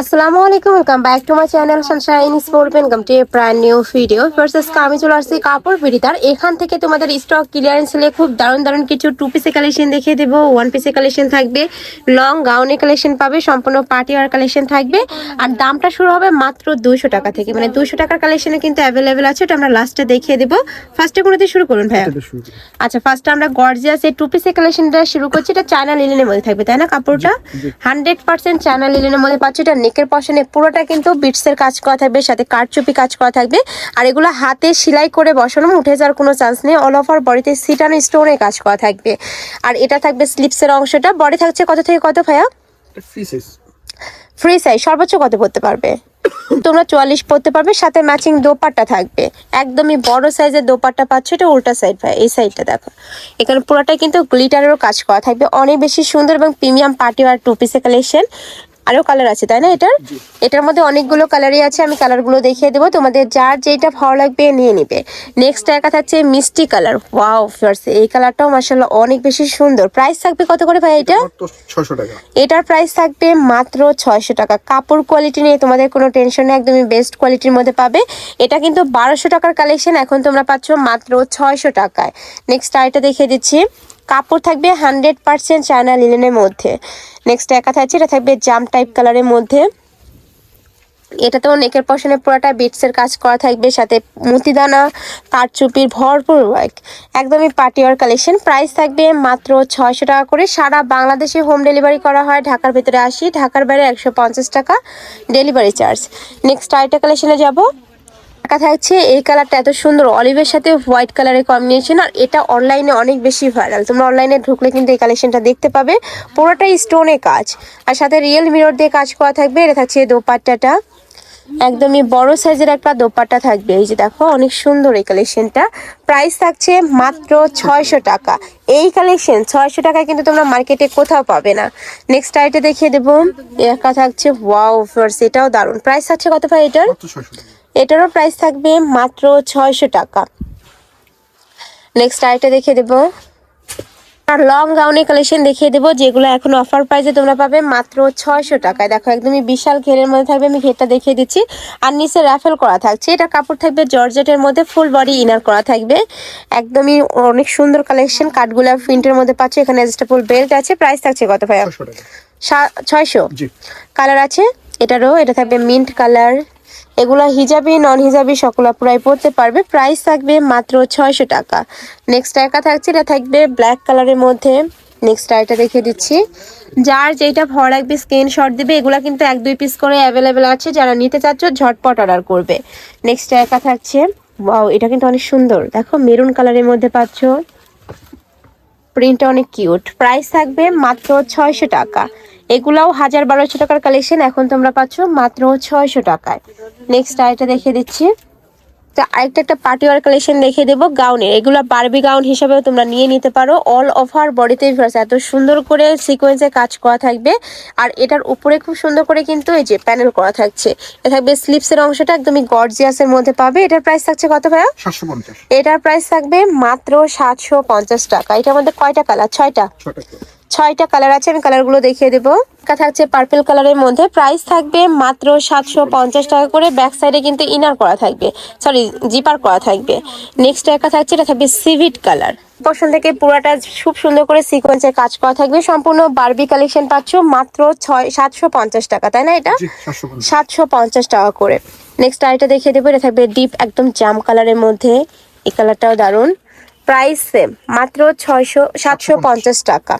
আসসালামু আলাইকুম welcome back to my channel sunshine sport welcome to a brand new video versus আমি চলে আসছি কাপড় বিড়িতার এখান থেকে তোমাদের স্টক ক্লিয়ারেন্স হলে খুব দারুণ দারুণ কিছু টু পিসে কালেকশন দেখিয়ে দেবো। ওয়ান পিসে কালেকশন থাকবে। লং গাউনে কালেকশন পাবে। সম্পূর্ণ পার্টি ওয়ার কালেকশন থাকবে। আর দামটা শুরু হবে মাত্র দুশো টাকা থেকে। মানে দুশো টাকার কালেকশনে কিন্তু অ্যাভেলেবেল আছে। ওটা আমরা লাস্টে দেখিয়ে দেবো। ফার্স্টে কোনো দিয়ে শুরু করুন ভাইয়া? আচ্ছা ফার্স্টে আমরা গর্জিয়াস এই টু পিসের কালেকশনটা শুরু করছি। এটা চায়না লিলেনের মধ্যে থাকবে তাই না কাপড়টা? হান্ড্রেড পার্সেন্ট চায়না লিলেনের মধ্যে পাচ্ছি। এটা নেকের পশনে পুরোটা কিন্তু বিটসের কাজ করা থাকবে সাথে কারচুপি কাজ করা থাকবে। আর এগুলো হাতে সেলাই করে বসানো উঠে যাওয়ার কোনো চান্স নেই। অল ওভার বডিতে সিটানো স্টোনে কাজ করা থাকবে। আর এটা থাকবে স্লিপসের অংশটা। বডি থাকছে কত থেকে কত ভাইয়া? ফ্রি সাইজ ফ্রি সাইজ সর্বোচ্চ কত পড়তে পারবে? তোমরা চুয়াল্লিশ পড়তে পারবে সাথে ম্যাচিং দোপাট্টা থাকবে। একদমই বড় সাইজের দোপাট্টা পাচ্ছ এটা উল্টা সাইড ভাই এই সাইডটা দেখো। এখানে পুরোটাই কিন্তু গ্লিটারেরও কাজ করা থাকবে। অনেক বেশি সুন্দর এবং প্রিমিয়াম পার্টি আর টু পিসের কালেকশন আরও কালার আছে তাই না এটার? এটার মধ্যে অনেকগুলো কালারই আছে আমি কালারগুলো দেখিয়ে দেবো। তোমাদের যার যেটা ভালো লাগবে নিয়ে নিবে। নেক্সট একা থাকছে মিষ্টি কালার ওয়াও ফার্স এই কালারটাও মাসাল্লাহ অনেক বেশি সুন্দর। প্রাইস থাকবে কত করে ভাই এটা? ছশো টাকা। এটার প্রাইস থাকবে মাত্র ছয়শো টাকা। কাপড় কোয়ালিটি নিয়ে তোমাদের কোনো টেনশন নেই একদমই বেস্ট কোয়ালিটির মধ্যে পাবে। এটা কিন্তু বারোশো টাকার কালেকশন এখন তোমরা পাচ্ছ মাত্র ছয়শো টাকায়। নেক্সট আরেকটা দেখিয়ে দিচ্ছি। কাপড় থাকবে হান্ড্রেড পার্সেন্ট চায়না লিলেনের মধ্যে। নেক্সট একা থাকছে এটা থাকবে জাম টাইপ কালারের মধ্যে। এটাতেও নেকের পশনে পুরোটা বিটসের কাজ করা থাকবে, সাথে মতিদানা, কারচুপির ভরপুর ওয়ার্ক একদমই পার্টিওয়ার কালেকশন প্রাইস থাকবে মাত্র ছয়শো টাকা করে। সারা বাংলাদেশে হোম ডেলিভারি করা হয়। ঢাকার ভেতরে আসি। ঢাকার বাইরে একশো পঞ্চাশ টাকা ডেলিভারি চার্জ নেক্সট আরেকটা কালেকশনে যাব। টাকা থাকছে এই কালারটা এত সুন্দর। অলিভের সাথে হোয়াইট কালারের কম্বিনেশন আর এটা অনলাইনে অনেক বেশি ভাইরাল তোমরা অনলাইনে ঢুকলে কিন্তু এই কালেকশনটা দেখতে পাবে। পুরোটাই স্টোনে কাজ। আর সাথে রিয়েল মিরর দিয়ে কাজ করা থাকবে। এটা থাকছে দোপাট্টাটা। একদমই বড় সাইজের একটা দোপাট্টা থাকবে। এই যে দেখো, অনেক সুন্দর এই কালেকশনটা প্রাইস থাকছে মাত্র ছয়শো টাকা। এই কালেকশন ছয়শো টাকায় কিন্তু তোমরা মার্কেটে কোথাও পাবে না। নেক্সট আইটে দেখিয়ে দেবো। একা থাকছে ওয়াও ফার্স এটাও দারুণ। প্রাইস থাকছে কত ভাই এটার? এটারও প্রাইস থাকবে মাত্র ছয়শো টাকা। নেক্সট আরেকটা দেখিয়ে দেবো। আর লং গাউনের কালেকশন দেখিয়ে দেবো যেগুলো এখন অফার প্রাইসে তোমরা পাবে মাত্র ছয়শো টাকায়। দেখো একদমই বিশাল ঘেরের মধ্যে থাকবে আমি ঘেরটা দেখিয়ে দিচ্ছি। আর নিচে র্যাফেল করা থাকছে এটা কাপড় থাকবে জর্জেটের মধ্যে ফুল বডি ইনার করা থাকবে। একদমই অনেক সুন্দর কালেকশন কাঠগুলা প্রিন্টের মধ্যে পাচ্ছ এখানে ফুল বেল্ট আছে প্রাইস থাকছে কত ভাইয়া? সা- ছয়শো? কালার আছে এটারও এটা থাকবে মিন্ট কালার এগুলা হিজাবি নন হিজাবি সকল পুরাই পড়তে পারবে। প্রাইস থাকবে মাত্র ছয়শো টাকা। নেক্সট একা থাকছে, এটা থাকবে ব্ল্যাক কালারের মধ্যে। নেক্সট আইটা দেখিয়ে দিচ্ছি। যার যেটা ভালো লাগবে স্ক্রিনশট দিবে, এগুলা কিন্তু এক দুই পিস করে অ্যাভেলেবেল আছে। যারা নিতে চাচ্ছ, ঝটপট অর্ডার করবে। নেক্সট একা থাকছে। ওয়াও এটা কিন্তু অনেক সুন্দর। দেখো মেরুন কালারের মধ্যে পাচ্ছ। প্রিন্টটা অনেক কিউট প্রাইস থাকবে মাত্র ছয়শো টাকা। এগুলাও হাজার বারোশো টাকার কালেকশন এখন তোমরা পাচ্ছ মাত্র ছয়শো টাকায়। নেক্সট আইটা দেখে দিচ্ছি। তো আরেকটা একটা পার্টি ওয়ার কালেকশন দেখিয়ে দেবো গাউনের এগুলো বারবি গাউন হিসাবেও তোমরা নিয়ে নিতে পারো। অল ওভার বডিতে এত সুন্দর করে সিকোয়েন্সে কাজ করা থাকবে। আর এটার উপরে খুব সুন্দর করে কিন্তু এই যে প্যানেল করা থাকছে। এটা থাকবে স্লিপসের অংশটা একদমই গর্জিয়াসের মধ্যে পাবে। এটার প্রাইস থাকছে কত ভাইয়া? এটার প্রাইস থাকবে মাত্র সাতশো পঞ্চাশ টাকা। এটার মধ্যে কয়টা কালার ছয়টা? ছয়টা কালার আছে আমি কালারগুলো দেখিয়ে দেবো। একটা থাকছে পার্পল কালারের মধ্যে। প্রাইস থাকবে মাত্র সাতশো পঞ্চাশ টাকা করে। ব্যাক সাইডে কিন্তু ইনার করা থাকবে। সরি জিপার করা থাকবে। নেক্সট একটা থাকছে এটা থাকবে সিভিট কালার পশন থেকে পুরাটা খুব সুন্দর করে সিকোয়েন্সের কাজ করা থাকবে। সম্পূর্ণ বারবি কালেকশন পাচ্ছ মাত্র ছয় সাতশো পঞ্চাশ টাকা তাই না এটা? সাতশো পঞ্চাশ। সাতশো পঞ্চাশ টাকা করে। নেক্সট আরেকটা দেখিয়ে দেবো এটা থাকবে ডিপ একদম জাম কালারের মধ্যে। এই কালারটাও দারুণ। প্রাইস সেম মাত্র ছয়শো সাতশো পঞ্চাশ টাকা।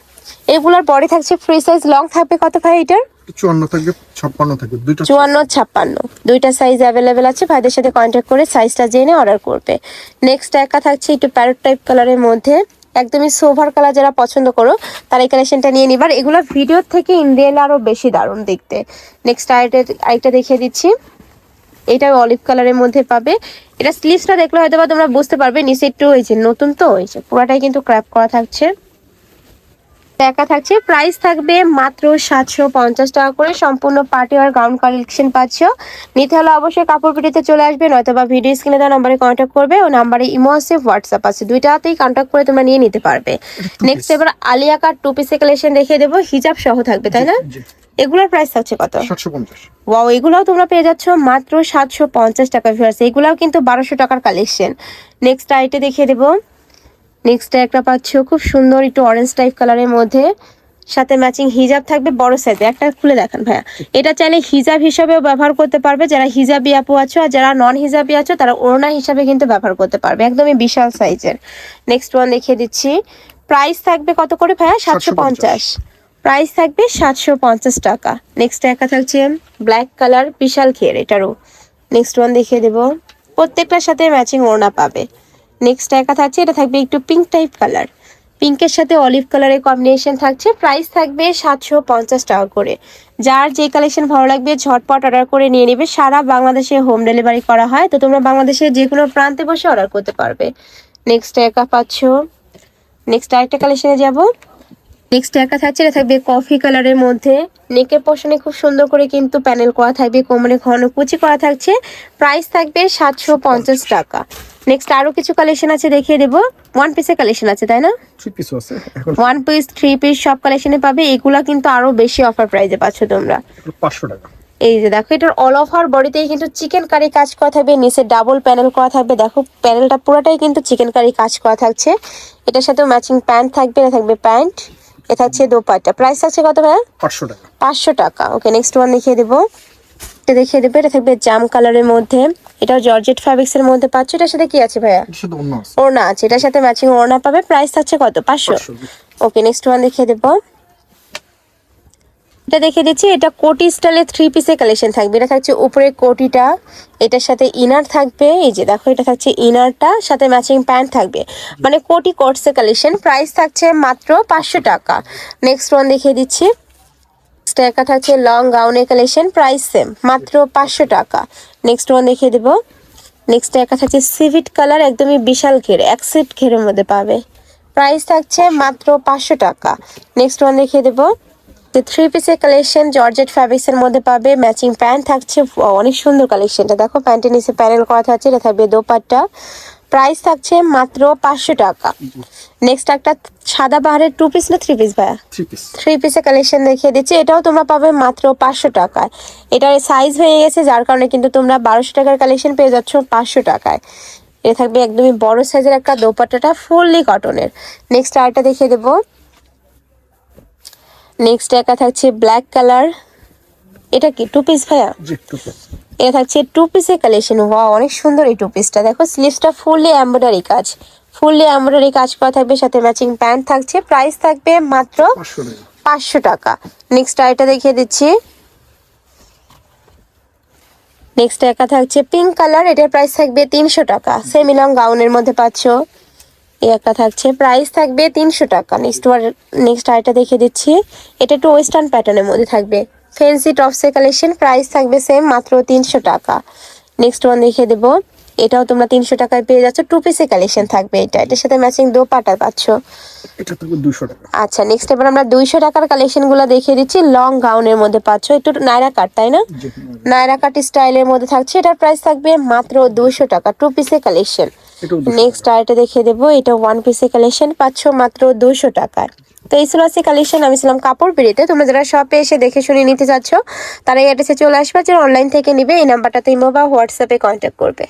এগুলোর পরে থাকছে ফ্রি সাইজ লং থাকবে কত ভাই এটার? চুয়ান্ন থাকবে ছাপ্পান্ন থাকবে দুইটা চুয়ান্ন ছাপ্পান্ন। দুইটা সাইজ অ্যাভেলেবেল আছে ভাইদের সাথে কন্ট্যাক্ট করে সাইজটা জেনে অর্ডার করবে। নেক্সট একা থাকছে একটু প্যারট টাইপ কালারের মধ্যে। একদমই সোভার কালার যারা পছন্দ করো তারা এই কালেকশনটা নিয়ে নিবার এগুলো ভিডিও থেকে ইন্ডিয়াল আরও বেশি দারুণ দেখতে। নেক্সট আরেকটা আরেকটা দেখিয়ে দিচ্ছি। এটা অলিভ কালারের মধ্যে পাবে। এটা স্লিভসটা দেখলে হয়তো বা তোমরা বুঝতে পারবে, নিচে একটু হয়েছে নতুন তো পুরাটাই কিন্তু ক্র্যাপ করা থাকছে। একা থাকছে। প্রাইস থাকবে মাত্র সাতশো পঞ্চাশ টাকা করে। সম্পূর্ণ পার্টি আর গাউন কালেকশন পাচ্ছ। নিতে হলে অবশ্যই কাপড় পিটিতে চলে আসবে নয়তো বা ভিডিও স্ক্রিনে দেওয়া নাম্বারে কন্ট্যাক্ট করবে। ও নাম্বারে ইমো আছে হোয়াটসঅ্যাপ আছে। দুইটাতেই কন্ট্যাক্ট করে তোমরা নিয়ে নিতে পারবে। নেক্সট এবার আলিয়া কাট টু পিসে কালেকশন দেখিয়ে দেবো। হিজাব সহ থাকবে তাই না? এগুলোর প্রাইস হচ্ছে কত? ওয়াও এগুলাও তোমরা পেয়ে যাচ্ছ মাত্র সাতশো পঞ্চাশ টাকা ভিউয়ার্স এগুলাও কিন্তু বারোশো টাকার কালেকশন নেক্সট আইটে দেখিয়ে দেবো। নেক্সট একটা পাচ্ছ, খুব সুন্দর একটু অরেঞ্জ টাইপ কালারের মধ্যে। সাথে ম্যাচিং হিজাব থাকবে, বড় সাইজে একটা খুলে দেখান ভাইয়া। এটা চাইলে হিজাব হিসাবেও ব্যবহার করতে পারবে। যারা হিজাবি আপু আছো আর যারা নন হিজাবি আছো, তারা ওড়না হিসাবে কিন্তু ব্যবহার করতে পারবে। একদমই বিশাল সাইজের নেক্সট ওয়ান দেখিয়ে দিচ্ছি। প্রাইস থাকবে কত করে ভাইয়া? সাতশো পঞ্চাশ। প্রাইস থাকবে সাতশো পঞ্চাশ টাকা। নেক্সট একা থাকছে ব্ল্যাক কালার বিশাল ঘের এটারও। নেক্সট ওয়ান দেখিয়ে দেবো। প্রত্যেকটার সাথে ম্যাচিং ওড়না পাবে। নেক্সট একা থাকছে, এটা থাকবে একটু পিঙ্ক টাইপ কালার পিঙ্কের সাথে অলিভ কালারের কম্বিনেশন থাকছে প্রাইস থাকবে সাতশো পঞ্চাশ টাকা করে। যার যে কালেকশন ভালো লাগবে, ঝটপট অর্ডার করে নিয়ে নেবে। সারা বাংলাদেশে হোম ডেলিভারি করা হয়, তো তোমরা বাংলাদেশের যে কোনো প্রান্তে বসে অর্ডার করতে পারবে। নেক্সট একা পাচ্ছ। নেক্সট আরেকটা কালেকশনে যাব। নেক্সট একটা থাকছে এটা থাকবে কফি কালারের মধ্যে। নেকের পোর্শনে খুব সুন্দর করে কিন্তু প্যানেল করা থাকবে কোমরে ঘন কুচি করা থাকছে। প্রাইস থাকবে সাতশো পঞ্চাশ টাকা। নেক্সট আরও কিছু কালেকশন আছে দেখিয়ে দেবো। ওয়ান পিসের কালেকশন আছে তাই না? ওয়ান পিস থ্রি পিস সব কালেকশনে পাবে। এগুলা কিন্তু আরও বেশি অফার প্রাইসে পাচ্ছ তোমরা। পাঁচশো টাকা। এই যে দেখো এটার অল ওভার বডিতেই কিন্তু চিকেন কারি কাজ করা থাকবে নিচে ডাবল প্যানেল করা থাকবে। দেখো প্যানেলটা পুরোটাই কিন্তু চিকেন কারি কাজ করা থাকছে। এটার সাথে ম্যাচিং প্যান্ট থাকবে এটা থাকবে প্যান্ট এ হচ্ছে দোপাট্টা। প্রাইস আছে কত ভাইয়া? পাঁচশো টাকা। পাঁচশো টাকা। ওকে নেক্সট ওয়ান দেখিয়ে দেবো। এটা দেখিয়ে দেবো এটা থাকবে জাম কালারের মধ্যে। এটাও জর্জেট ফ্যাব্রিক্স এর মধ্যে পাচ্ছ। এটার সাথে কি আছে ভাইয়া? আছে। ওড়না আছে। এটার সাথে ম্যাচিং ওড়না পাবে। প্রাইস থাকছে কত? পাঁচশো। ওকে নেক্সট ওয়ান দেখিয়ে দেবো। এটা দেখিয়ে দিচ্ছি, এটা কোটি স্টাইলের থ্রি পিসের কালেকশন থাকবে। এটা থাকছে উপরে কোটিটা, এটার সাথে ইনার থাকবে, এই যে দেখো, এটা থাকছে ইনারটা সাথে ম্যাচিং প্যান্ট থাকবে। মানে কোটি কোটসের কালেকশন প্রাইস থাকছে মাত্র পাঁচশো টাকা। নেক্সট ওয়ান দেখিয়ে দিচ্ছি। নেক্সট একা থাকছে লং গাউনের কালেকশন প্রাইস সেম মাত্র পাঁচশো টাকা। নেক্সট ওয়ান দেখিয়ে দেবো। নেক্সট একা থাকছে সিভিট কালার একদমই বিশাল ঘেরে এক সেট ঘেরের মধ্যে পাবে। প্রাইস থাকছে মাত্র পাঁচশো টাকা। নেক্সট ওয়ান দেখিয়ে দেবো। থ্রি পিসের কালেকশন জর্জেট ফ্যাব্রিক্স এর মধ্যে পাবে ম্যাচিং প্যান্ট থাকছে অনেক সুন্দর কালেকশনটা দেখো প্যান্টের নিচে প্যানেল করা থাকছে এটা থাকবে দোপাট্টা। প্রাইস থাকছে মাত্র পাঁচশো টাকা। নেক্সট একটা সাদা পাহাড়ের টু পিস না থ্রি পিস ভাইয়া? থ্রি পিসের কালেকশন দেখিয়ে দিচ্ছি এটাও তোমরা পাবে মাত্র পাঁচশো টাকায়। এটার সাইজ হয়ে গেছে যার কারণে কিন্তু তোমরা বারোশো টাকার কালেকশন পেয়ে যাচ্ছ পাঁচশো টাকায়। এটা থাকবে একদমই বড় সাইজের একটা দোপাট্টাটা ফুললি কটনের নেক্সট আরেকটা দেখিয়ে দেবো। নেক্সট একা থাকছে ব্ল্যাক কালার এটা কি? টু পিস ভাইয়া? এটা থাকছে টু পিসের কালেকশন ওয়া অনেক সুন্দর এই টু। পিসটা দেখো স্লিভসটা ফুললি এমব্রয়ডারি কাজ। ফুললি এমব্রয়ডারি কাজ করা থাকবে সাথে ম্যাচিং প্যান্ট থাকছে। প্রাইস থাকবে মাত্র পাঁচশো টাকা। নেক্সট আইটা দেখিয়ে দিচ্ছি। নেক্সট একা থাকছে পিঙ্ক কালার এটার প্রাইস থাকবে তিনশো টাকা। সেমি লং গাউনের মধ্যে পাচ্ছ। এই একটা থাকছে। প্রাইস থাকবে তিনশো টাকা। নেক্সট নেক্সট আইটা দেখে দিচ্ছি। এটা একটু ওয়েস্টার্ন প্যাটার্নের মধ্যে থাকবে। ফেন্সি টপসের কালেকশন প্রাইস থাকবে সেম মাত্র তিনশো টাকা। নেক্সট ওয়ান দেখিয়ে দেবো। এটাও তোমরা তিনশো টাকায় পেয়ে যাচ্ছ। টু পিসের কালেকশন থাকবে এটা। এটার সাথে ম্যাচিং দোপাটা পাচ্ছ। এটা দুশো টাকা। আচ্ছা নেক্সট এবার আমরা দুইশো টাকার কালেকশনগুলো দেখিয়ে দিচ্ছি। লং গাউনের মধ্যে পাচ্ছ। একটু নায়রা কাট তাই না? নায়রা কাট স্টাইলের মধ্যে থাকছে। এটার প্রাইস থাকবে মাত্র দুইশো টাকা। টু পিসের কালেকশন নেক্সট আরেকটা দেখিয়ে দেবো, এটা ওয়ান পিসের কালেকশন পাচ্ছ মাত্র দুশো টাকার। তো এই ছিল আছে কালেকশন আমি ছিলাম কাপড় বেরিতে তোমরা যারা শপে এসে দেখে শুনে নিতে চাচ্ছ, তারা এই অ্যাড্রেসে চলে আসবে যারা অনলাইন থেকে নিবে, এই নাম্বারটাতে ইমো বা হোয়াটসঅ্যাপে কন্ট্যাক্ট করবে।